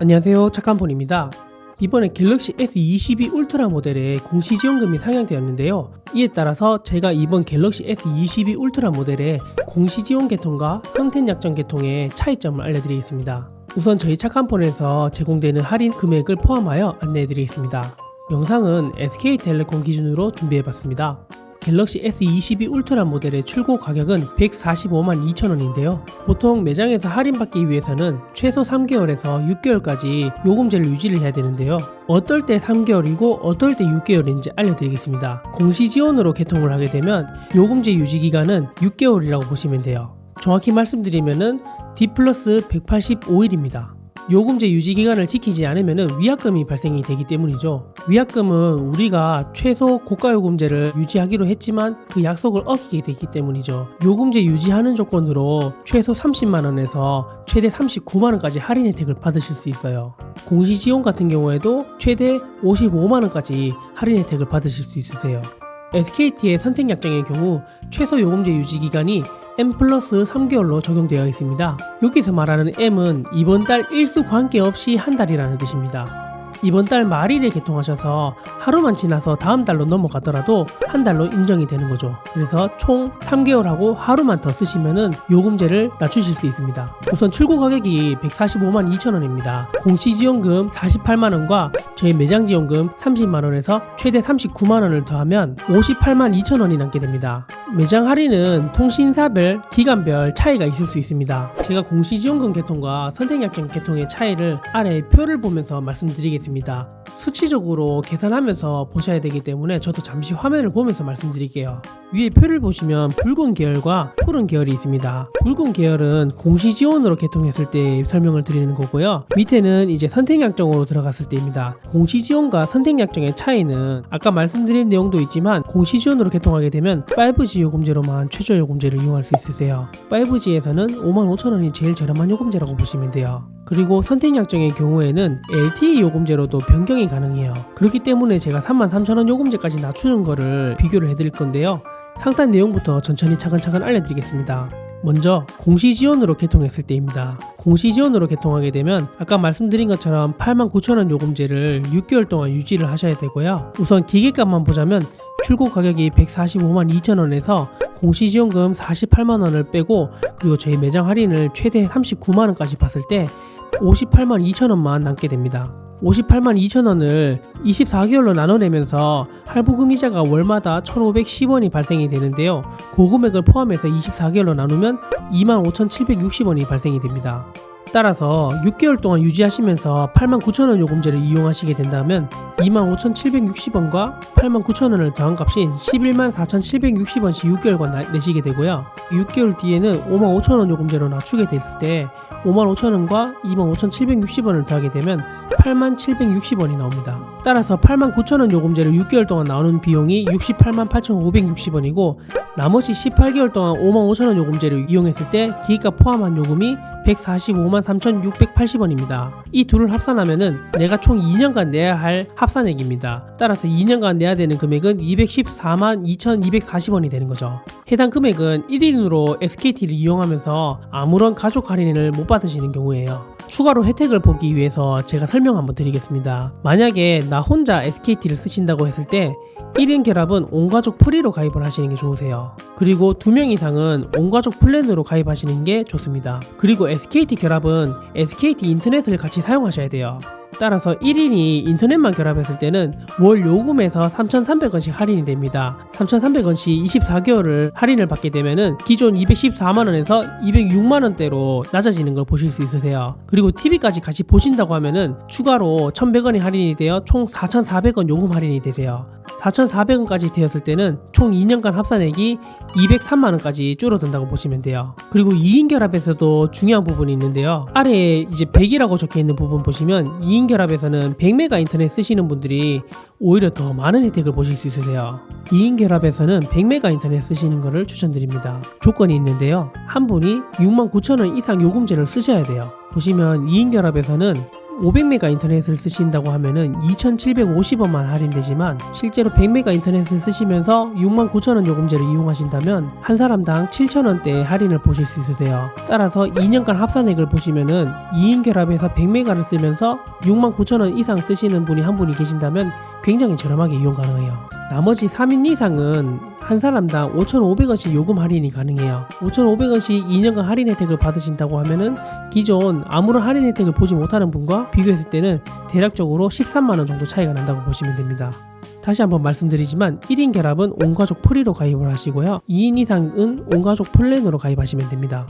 안녕하세요. 착한폰입니다. 이번에 갤럭시 S22 울트라 모델의 공시지원금이 상향되었는데요. 이에 따라서 제가 이번 갤럭시 S22 울트라 모델의 공시지원 계통과 성텐 약정 계통의 차이점을 알려드리겠습니다. 우선 저희 착한폰에서 제공되는 할인 금액을 포함하여 안내해드리겠습니다. 영상은 SK텔레콤 기준으로 준비해봤습니다 갤럭시 S22 울트라 모델의 출고 가격은 145만 2천원인데요. 보통 매장에서 할인받기 위해서는 최소 3개월에서 6개월까지 요금제를 유지를 해야 되는데요. 어떨 때 3개월이고 어떨 때 6개월인지 알려드리겠습니다. 공시 지원으로 개통을 하게 되면 요금제 유지 기간은 6개월이라고 보시면 돼요. 정확히 말씀드리면은 D 플러스 185일입니다. 요금제 유지 기간을 지키지 않으면 위약금이 발생이 되기 때문이죠. 위약금은 우리가 최소 고가 요금제를 유지하기로 했지만 그 약속을 어기게 되기 때문이죠. 요금제 유지하는 조건으로 최소 30만 원에서 최대 39만 원까지 할인 혜택을 받으실 수 있어요. 공시 지원 같은 경우에도 최대 55만 원까지 할인 혜택을 받으실 수 있으세요. SKT의 선택 약정의 경우 최소 요금제 유지 기간이 M 플러스 3개월로 적용되어 있습니다. 여기서 말하는 M은 이번 달 일수 관계없이 한 달이라는 뜻입니다. 이번 달 말일에 개통하셔서 하루만 지나서 다음 달로 넘어가더라도 한 달로 인정이 되는 거죠. 그래서 총 3개월하고 하루만 더 쓰시면은 요금제를 낮추실 수 있습니다. 우선 출고 가격이 145만 2천 원입니다. 공시지원금 48만 원과 저희 매장 지원금 30만 원에서 최대 39만 원을 더하면 58만 2천 원이 남게 됩니다. 매장 할인은 통신사별, 기간별 차이가 있을 수 있습니다. 제가 공시지원금 개통과 선택약정 개통의 차이를 아래 표를 보면서 말씀드리겠습니다. 수치적으로 계산하면서 보셔야 되기 때문에 저도 잠시 화면을 보면서 말씀드릴게요. 위에 표를 보시면 붉은 계열과 푸른 계열이 있습니다. 붉은 계열은 공시 지원으로 개통했을 때 설명을 드리는 거고요. 밑에는 이제 선택 약정으로 들어갔을 때입니다. 공시 지원과 선택 약정의 차이는 아까 말씀드린 내용도 있지만 공시 지원으로 개통하게 되면 5G 요금제로만 최저 요금제를 이용할 수 있으세요. 5G에서는 55,000원이 제일 저렴한 요금제라고 보시면 돼요. 그리고 선택 약정의 경우에는 LTE 요금제로도 변경이 가능해요. 그렇기 때문에 제가 33,000원 요금제까지 낮추는 거를 비교를 해드릴 건데요. 상단 내용부터 천천히 차근차근 알려드리겠습니다. 먼저 공시 지원으로 개통했을 때입니다. 공시 지원으로 개통하게 되면 아까 말씀드린 것처럼 89,000원 요금제를 6개월 동안 유지를 하셔야 되고요. 우선 기계값만 보자면 출고 가격이 145만 2천원에서 공시지원금 48만 원을 빼고 그리고 저희 매장 할인을 최대 39만 원까지 봤을 때 58만 2천 원만 남게 됩니다. 58만 2천 원을 24개월로 나눠내면서 할부금 이자가 월마다 1,510원이 발생이 되는데요. 그 금액을 포함해서 24개월로 나누면 25,760원이 발생이 됩니다. 따라서 6개월 동안 유지하시면서 89,000원 요금제를 이용하시게 된다면 25,760원과 89,000원을 더한 값인 114,760원씩 6개월간 내시게 되고요. 6개월 뒤에는 55,000원 요금제로 낮추게 됐을 때 55,000원과 25,760원을 더하게 되면 87,60원이 나옵니다. 따라서 89,000원 요금제를 6개월 동안 나오는 비용이 688,560원이고 나머지 18개월 동안 55,000원 요금제를 이용했을 때 기기값 포함한 요금이 145만 3,680원입니다. 이 둘을 합산하면은 내가 총 2년간 내야 할 합산액입니다. 따라서 2년간 내야 되는 금액은 214만 2,240원이 되는 거죠. 해당 금액은 1인으로 SKT를 이용하면서 아무런 가족 할인을 못 받으시는 경우에요. 추가로 혜택을 보기 위해서 제가 설명 한번 드리겠습니다. 만약에 나 혼자 SKT를 쓰신다고 했을 때 1인 결합은 온가족 프리로 가입을 하시는 게 좋으세요. 그리고 2명 이상은 온가족 플랜으로 가입하시는 게 좋습니다. 그리고 SKT 결합은 SKT 인터넷을 같이 사용하셔야 돼요. 따라서 1인이 인터넷만 결합했을 때는 월 요금에서 3,300원씩 할인이 됩니다. 3,300원씩 24개월을 할인을 받게 되면은 기존 214만원에서 206만원대로 낮아지는 걸 보실 수 있으세요. 그리고 TV까지 같이 보신다고 하면은 추가로 1,100원이 할인이 되어 총 4,400원 요금 할인이 되세요. 4,400원까지 되었을 때는 총 2년간 합산액이 203만원까지 줄어든다고 보시면 돼요. 그리고 2인 결합에서도 중요한 부분이 있는데요. 아래에 이제 100이라고 적혀 있는 부분 보시면 2인 결합에서는 100메가 인터넷 쓰시는 분들이 오히려 더 많은 혜택을 보실 수 있으세요. 2인 결합에서는 100메가 인터넷 쓰시는 것을 추천드립니다. 조건이 있는데요. 한 분이 69,000원 이상 요금제를 쓰셔야 돼요. 보시면 2인 결합에서는 500메가 인터넷을 쓰신다고 하면은 2,750원만 할인되지만 실제로 100메가 인터넷을 쓰시면서 69,000원 요금제를 이용하신다면 한 사람당 7,000원대 할인을 보실 수 있으세요. 따라서 2년간 합산액을 보시면은 2인 결합해서 100메가를 쓰면서 69,000원 이상 쓰시는 분이 한 분이 계신다면 굉장히 저렴하게 이용 가능해요. 나머지 3인 이상은 한 사람당 5,500원씩 요금 할인이 가능해요. 5,500원씩 2년간 할인 혜택을 받으신다고 하면은 기존 아무런 할인 혜택을 보지 못하는 분과 비교했을 때는 대략적으로 13만원 정도 차이가 난다고 보시면 됩니다. 다시 한번 말씀드리지만 1인 결합은 온가족 프리로 가입을 하시고요. 2인 이상은 온가족 플랜으로 가입하시면 됩니다.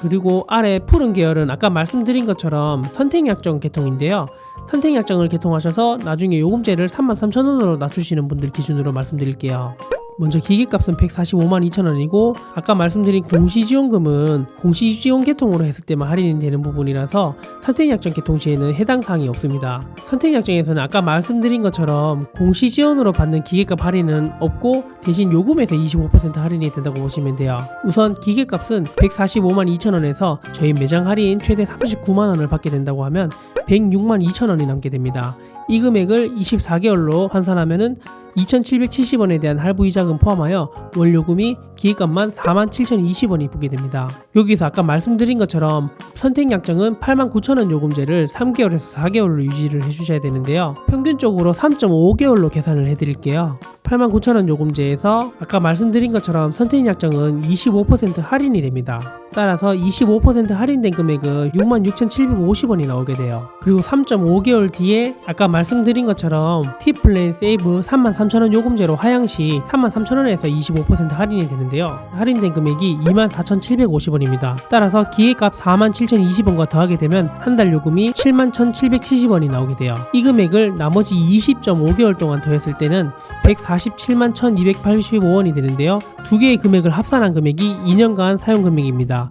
그리고 아래 푸른 계열은 아까 말씀드린 것처럼 선택약정 계통인데요. 선택약정을 개통하셔서 나중에 요금제를 33,000원으로 낮추시는 분들 기준으로 말씀드릴게요. 먼저 기계값은 145만 2천 원이고 아까 말씀드린 공시지원금은 공시지원 계통으로 했을 때만 할인이 되는 부분이라서 선택약정 계통 시에는 해당 사항이 없습니다. 선택약정에서는 아까 말씀드린 것처럼 공시지원으로 받는 기계값 할인은 없고 대신 요금에서 25% 할인이 된다고 보시면 돼요. 우선 기계값은 145만 2천 원에서 저희 매장 할인 최대 39만 원을 받게 된다고 하면 106만 2천 원이 남게 됩니다. 이 금액을 24개월로 환산하면은 2,770원에 대한 할부 이자금 포함하여 월 요금이 기획값만 47,020원이 붙게 됩니다. 여기서 아까 말씀드린 것처럼 선택 약정은 89,000원 요금제를 3개월에서 4개월로 유지를 해주셔야 되는데요. 평균적으로 3.5개월로 계산을 해드릴게요. 89,000원 요금제에서 아까 말씀드린 것처럼 선택 약정은 25% 할인이 됩니다. 따라서 25% 할인된 금액은 66,750원이 나오게 돼요. 그리고 3.5개월 뒤에 아까 말씀드린 것처럼 T플랜 세이브 33,000원 요금제로 하향시 33,000원에서 25% 할인이 되는데요. 할인된 금액이 24,750원입니다. 따라서 기획값 47,020원과 더하게 되면 한 달 요금이 71,770원이 나오게 돼요. 이 금액을 나머지 20.5개월 동안 더했을 때는 147만 1,285원이 되는데요. 두 개의 금액을 합산한 금액이 2년간 사용 금액입니다.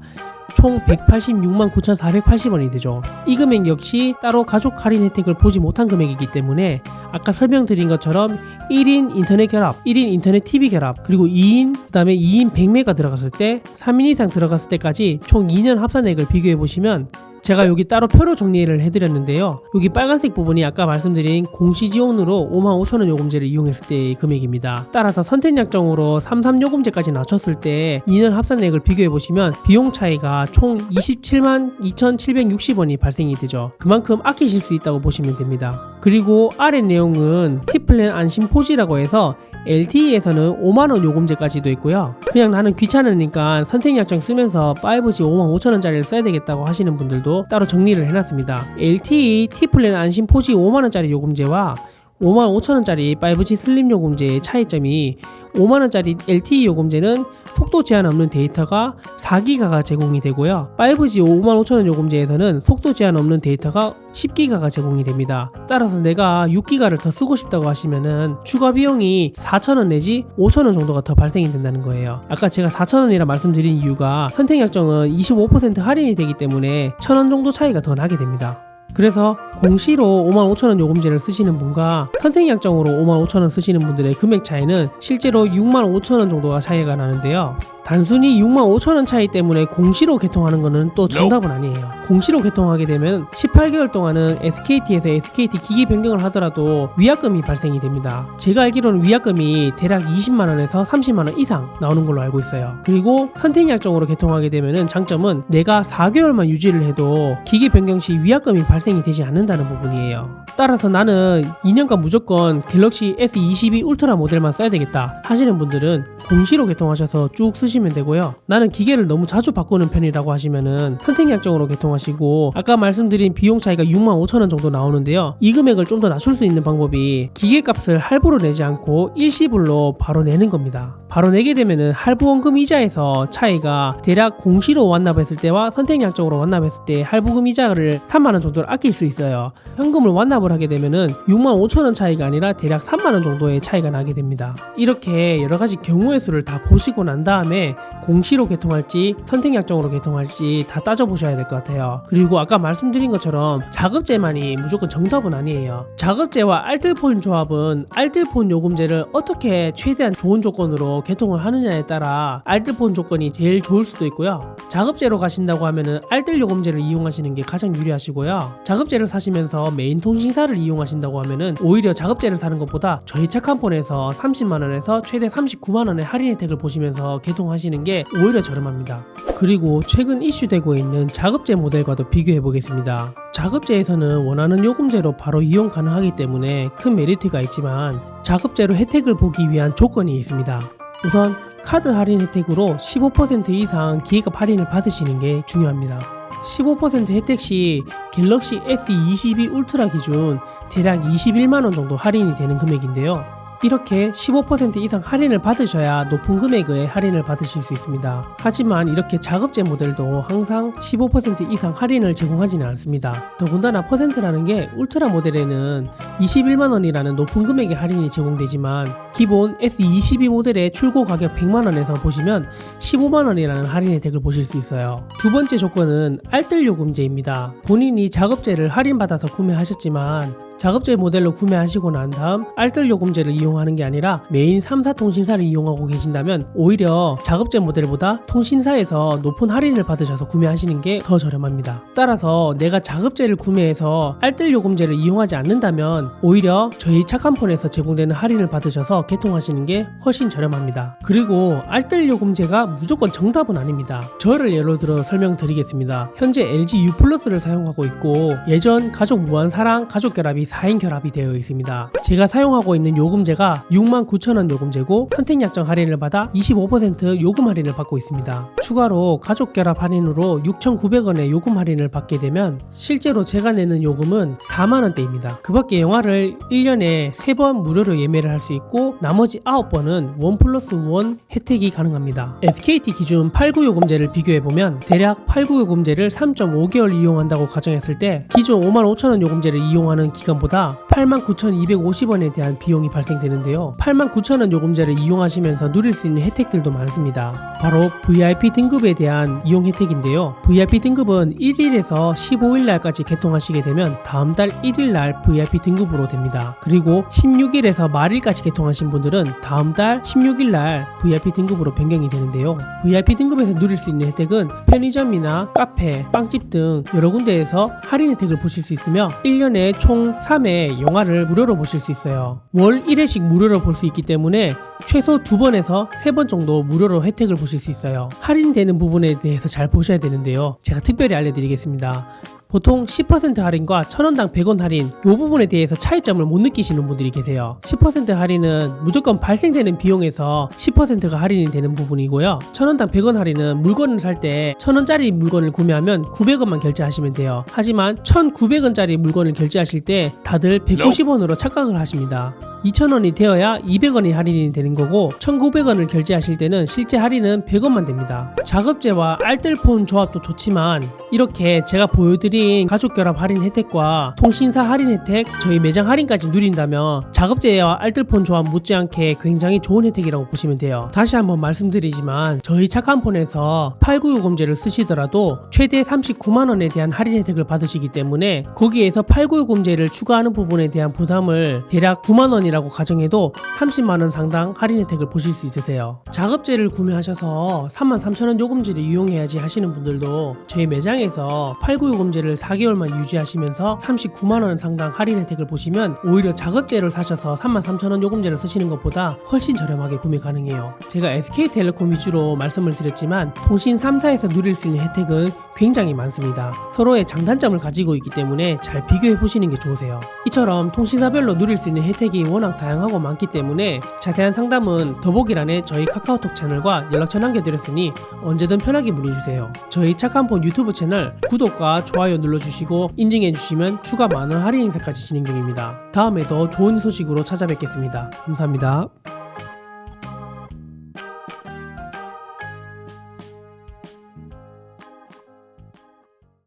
총 186만 9,480원이 되죠. 이 금액 역시 따로 가족 할인 혜택을 보지 못한 금액이기 때문에 아까 설명드린 것처럼 1인 인터넷 결합, 1인 인터넷 TV 결합, 그리고 2인, 그 다음에 2인 100메가 들어갔을 때, 3인 이상 들어갔을 때까지 총 2년 합산액을 비교해 보시면 제가 여기 따로 표로 정리를 해드렸는데요. 여기 빨간색 부분이 아까 말씀드린 공시지원으로 55,000원 요금제를 이용했을 때의 금액입니다. 따라서 선택약정으로 33 요금제까지 낮췄을 때 2년 합산액을 비교해 보시면 비용 차이가 총 27만 2,760원이 발생이 되죠. 그만큼 아끼실 수 있다고 보시면 됩니다. 그리고 아래 내용은 T플랜 안심 포지라고 해서 LTE에서는 5만원 요금제까지도 있고요. 그냥 나는 귀찮으니까 선택약정 쓰면서 5G 5만 5천원짜리를 써야 되겠다고 하시는 분들도 따로 정리를 해놨습니다. LTE T플랜 안심 포지 5만원짜리 요금제와 5만 5천원짜리 5G 슬림 요금제의 차이점이 5만원짜리 LTE 요금제는 속도 제한 없는 데이터가 4기가가 제공이 되고요. 5G 5만 5천원 요금제에서는 속도 제한 없는 데이터가 10기가가 제공이 됩니다. 따라서 내가 6기가를 더 쓰고 싶다고 하시면은 추가 비용이 4천원 내지 5천원 정도가 더 발생이 된다는 거예요. 아까 제가 4천원이라 말씀드린 이유가 선택 약정은 25% 할인이 되기 때문에 1천원 정도 차이가 더 나게 됩니다. 그래서 공시로 55,000원 요금제를 쓰시는 분과 선택 약정으로 55,000원 쓰시는 분들의 금액 차이는 실제로 65,000원 정도가 차이가 나는데요. 단순히 65,000원 차이 때문에 공시로 개통하는 것은 또 정답은 아니에요. 공시로 개통하게 되면 18개월 동안은 SKT에서 SKT 기기 변경을 하더라도 위약금이 발생이 됩니다. 제가 알기로는 위약금이 대략 20만원에서 30만원 이상 나오는 걸로 알고 있어요. 그리고 선택약정으로 개통하게 되면 장점은 내가 4개월만 유지를 해도 기기 변경 시 위약금이 발생이 되지 않는다는 부분이에요. 따라서 나는 2년간 무조건 갤럭시 S22 울트라 모델만 써야 되겠다 하시는 분들은 공시로 개통하셔서 쭉 쓰시 면 되고요. 나는 기계를 너무 자주 바꾸는 편이라고 하시면은 선택약정으로 개통하시고 아까 말씀드린 비용 차이가 6만 5천 원 정도 나오는데요. 이 금액을 좀 더 낮출 수 있는 방법이 기계값을 할부로 내지 않고 일시불로 바로 내는 겁니다. 바로 내게 되면은 할부 원금 이자에서 차이가 대략 공시로 완납했을 때와 선택약정으로 완납했을 때 할부금 이자를 3만 원 정도를 아낄 수 있어요. 현금을 완납을 하게 되면은 6만 5천 원 차이가 아니라 대략 3만 원 정도의 차이가 나게 됩니다. 이렇게 여러 가지 경우에 조회수를 다 보시고 난 다음에 공시로 개통할지 선택약정으로 개통할지 다 따져보셔야 될 것 같아요. 그리고 아까 말씀드린 것처럼 자급제만이 무조건 정답은 아니에요. 자급제와 알뜰폰 조합은 알뜰폰 요금제를 어떻게 최대한 좋은 조건으로 개통을 하느냐에 따라 알뜰폰 조건이 제일 좋을 수도 있고요. 자급제로 가신다고 하면은 알뜰 요금제를 이용하시는 게 가장 유리하시고요. 자급제를 사시면서 메인 통신사를 이용하신다고 하면은 오히려 자급제를 사는 것보다 저희 착한 폰에서 30만 원에서 최대 39만 원의 할인 혜택을 보시면서 개통하 시는 게 오히려 저렴합니다. 그리고 최근 이슈되고 있는 자급제 모델과도 비교해 보겠습니다. 자급제에서는 원하는 요금제로 바로 이용 가능하기 때문에 큰 메리트가 있지만 자급제로 혜택을 보기 위한 조건이 있습니다. 우선 카드 할인 혜택으로 15% 이상 기획업 할인을 받으시는 게 중요합니다. 15% 혜택 시 갤럭시 S22 울트라 기준 대략 21만원 정도 할인이 되는 금액인데요. 이렇게 15% 이상 할인을 받으셔야 높은 금액의 할인을 받으실 수 있습니다. 하지만 이렇게 자급제 모델도 항상 15% 이상 할인을 제공하지는 않습니다. 더군다나 퍼센트라는 게 울트라 모델에는 21만원이라는 높은 금액의 할인이 제공되지만 기본 S22 모델의 출고 가격 100만원에서 보시면 15만원이라는 할인 혜택을 보실 수 있어요. 두 번째 조건은 알뜰 요금제입니다. 본인이 작업제를 할인받아서 구매하셨지만 작업제 모델로 구매하시고 난 다음 알뜰 요금제를 이용하는 게 아니라 메인 3사 통신사를 이용하고 계신다면 오히려 작업제 모델보다 통신사에서 높은 할인을 받으셔서 구매하시는 게 더 저렴합니다. 따라서 내가 작업제를 구매해서 알뜰 요금제를 이용하지 않는다면 오히려 저희 착한 폰에서 제공되는 할인을 받으셔서 개통하시는 게 훨씬 저렴합니다. 그리고 알뜰 요금제가 무조건 정답은 아닙니다. 저를 예로 들어 설명드리겠습니다. 현재 LG U 플러스를 사용하고 있고 예전 가족 무한 사랑 가족 결합이 4인 결합이 되어 있습니다. 제가 사용하고 있는 요금제가 69,000원 요금제고 선택 약정 할인을 받아 25% 요금 할인을 받고 있습니다. 추가로 가족 결합 할인으로 6,900원의 요금 할인을 받게 되면 실제로 제가 내는 요금은 4만원대입니다. 그 밖에 영화를 1년에 3번 무료로 예매를 할 수 있고 나머지 9번은 원 플러스 원 혜택이 가능합니다. SKT 기준 89 요금제를 비교해보면 대략 89 요금제를 3.5개월 이용한다고 가정했을 때 기존 55,000원 요금제를 이용하는 기간 보다 89,250원에 대한 비용이 발생되는데요. 89,000원 요금제를 이용하시면서 누릴 수 있는 혜택들도 많습니다. 바로 VIP 등급에 대한 이용 혜택인데요. VIP 등급은 1일에서 15일날까지 개통하시게 되면 다음 달 1일날 VIP 등급으로 됩니다. 그리고 16일에서 말일까지 개통하신 분들은 다음 달 16일날 VIP 등급으로 변경이 되는데요. VIP 등급에서 누릴 수 있는 혜택은 편의점이나 카페, 빵집 등 여러 군데에서 할인 혜택을 보실 수 있으며 1년에 총 3회 영화를 무료로 보실 수 있어요. 월 1회씩 무료로 볼 수 있기 때문에 최소 2번에서 3번 정도 무료로 혜택을 보실 수 있어요. 할인되는 부분에 대해서 잘 보셔야 되는데요. 제가 특별히 알려드리겠습니다. 보통 10% 할인과 1000원당 100원 할인 이 부분에 대해서 차이점을 못 느끼시는 분들이 계세요. 10% 할인은 무조건 발생되는 비용에서 10%가 할인이 되는 부분이고요. 1000원당 100원 할인은 물건을 살 때 1000원짜리 물건을 구매하면 900원만 결제하시면 돼요. 하지만 1900원짜리 물건을 결제하실 때 다들 190원으로 착각을 하십니다. 2,000원이 되어야 200원이 할인이 되는 거고 1,900원을 결제하실 때는 실제 할인은 100원만 됩니다. 작업제와 알뜰폰 조합도 좋지만 이렇게 제가 보여드린 가족결합 할인 혜택과 통신사 할인 혜택, 저희 매장 할인까지 누린다면 작업제와 알뜰폰 조합 못지않게 굉장히 좋은 혜택이라고 보시면 돼요. 다시 한번 말씀드리지만 저희 착한 폰에서 89요금제를 쓰시더라도 최대 39만원에 대한 할인 혜택을 받으시기 때문에 거기에서 89요금제를 추가하는 부분에 대한 부담을 대략 9만원이라 이라고 가정해도 30만원 상당 할인 혜택을 보실 수 있으세요. 작업제를 구매하셔서 33,000원 요금제를 이용해야지 하시는 분들도 저희 매장에서 89 요금제를 4개월만 유지하시면서 39만원 상당 할인 혜택을 보시면 오히려 작업제를 사셔서 33,000원 요금제를 쓰시는 것보다 훨씬 저렴하게 구매 가능해요. 제가 SK텔레콤 위주로 말씀을 드렸지만 통신 3사에서 누릴 수 있는 혜택은 굉장히 많습니다. 서로의 장단점을 가지고 있기 때문에 잘 비교해 보시는 게 좋으세요. 이처럼 통신사별로 누릴 수 있는 혜택이 워낙 다양하고 많기 때문에 자세한 상담은 더보기란에 저희 카카오톡 채널과 연락처 남겨드렸으니 언제든 편하게 문의주세요. 저희 착한폰 유튜브 채널 구독과 좋아요 눌러주시고 인증해주시면 추가 많은 할인 행사까지 진행 중입니다. 다음에 더 좋은 소식으로 찾아뵙겠습니다. 감사합니다.